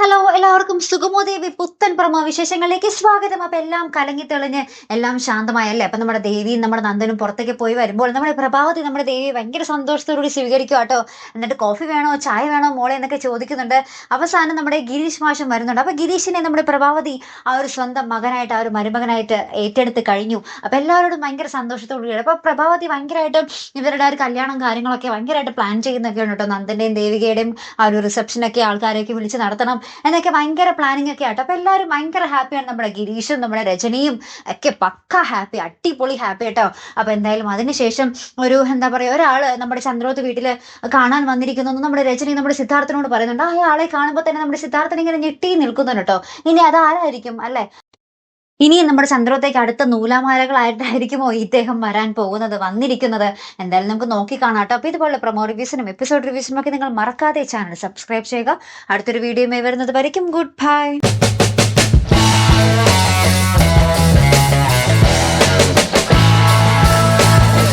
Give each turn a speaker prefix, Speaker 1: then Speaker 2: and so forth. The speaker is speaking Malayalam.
Speaker 1: ഹലോ എല്ലാവർക്കും സുഗമോ ദേവി പുത്തൻ പ്രമോ വിശേഷങ്ങളിലേക്ക് സ്വാഗതം. അപ്പൊ എല്ലാം കലങ്ങി തെളിഞ്ഞ് എല്ലാം ശാന്തമായല്ലേ? അപ്പൊ നമ്മുടെ ദേവിയും നമ്മുടെ നന്ദനും പുറത്തേക്ക് പോയി വരുമ്പോൾ നമ്മുടെ പ്രഭാവതി നമ്മുടെ ദേവി ഭയങ്കര സന്തോഷത്തോടുകൂടി സ്വീകരിക്കുക കേട്ടോ എന്നിട്ട് കോഫി വേണോ ചായ വേണോ മോളെ എന്നൊക്കെ ചോദിക്കുന്നുണ്ട്. അവസാനം നമ്മുടെ ഗിരീഷ് മാഷം വരുന്നുണ്ട്. അപ്പൊ ഗിരീഷിനെ നമ്മുടെ പ്രഭാവതി ആ ഒരു സ്വന്തം മകനായിട്ട് ആ ഒരു മരുമകനായിട്ട് ഏറ്റെടുത്ത് കഴിഞ്ഞു. അപ്പൊ എല്ലാവരോടും ഭയങ്കര സന്തോഷത്തോടുകൂടി അപ്പൊ പ്രഭാവതി ഭയങ്കരമായിട്ട് ഇവരുടെ ഒരു കല്യാണം കാര്യങ്ങളൊക്കെ ഭയങ്കരമായിട്ട് പ്ലാൻ ചെയ്യുന്നൊക്കെയാണ് കേട്ടോ നന്ദന്റെയും ദേവികയുടെയും ആ ഒരു റിസപ്ഷനൊക്കെ ആൾക്കാരെയൊക്കെ വിളിച്ച് നടത്തണം. എന്നൊക്കെ ഭയങ്കര പ്ലാനിങ് ഒക്കെ ആട്ടോ. അപ്പൊ എല്ലാവരും ഭയങ്കര ഹാപ്പിയാണ് നമ്മുടെ ഗിരീഷും നമ്മുടെ രജനിയും ഒക്കെ പക്ക ഹാപ്പി അടിപൊളി ഹാപ്പി കേട്ടോ അപ്പൊ എന്തായാലും അതിനുശേഷം ഒരു എന്താ പറയാ ഒരാൾ നമ്മുടെ ചന്ദ്രോത്ത് വീട്ടിൽ കാണാൻ വന്നിരിക്കുന്നു നമ്മുടെ രജനി നമ്മുടെ സിദ്ധാർത്ഥനോട് പറയുന്നുണ്ട്. ആ ആളെ കാണുമ്പോൾ തന്നെ നമ്മുടെ സിദ്ധാർത്ഥൻ ഇങ്ങനെ ഞെട്ടി നിൽക്കുന്നുണ്ട് കേട്ടോ. ഇനി അതാരായിരിക്കും അല്ലെ? ഇനിയും നമ്മുടെ ചന്ദ്രത്തേക്ക് അടുത്ത നൂലാമാലകളായിട്ടായിരിക്കുമോ ഇദ്ദേഹം വരാൻ പോകുന്നത് വന്നിരിക്കുന്നത്? എന്തായാലും നമുക്ക് നോക്കി കാണാം കേട്ടോ. അപ്പോൾ ഇതുപോലെ പ്രൊമോ റിവ്യൂസിനും എപ്പിസോഡ് റിവ്യൂസിനും ഒക്കെ നിങ്ങൾ മറക്കാതെ ചാനൽ സബ്സ്ക്രൈബ് ചെയ്യുക. അടുത്തൊരു വീഡിയോയുമായി വരുന്നത് വരയ്ക്കും. Good bye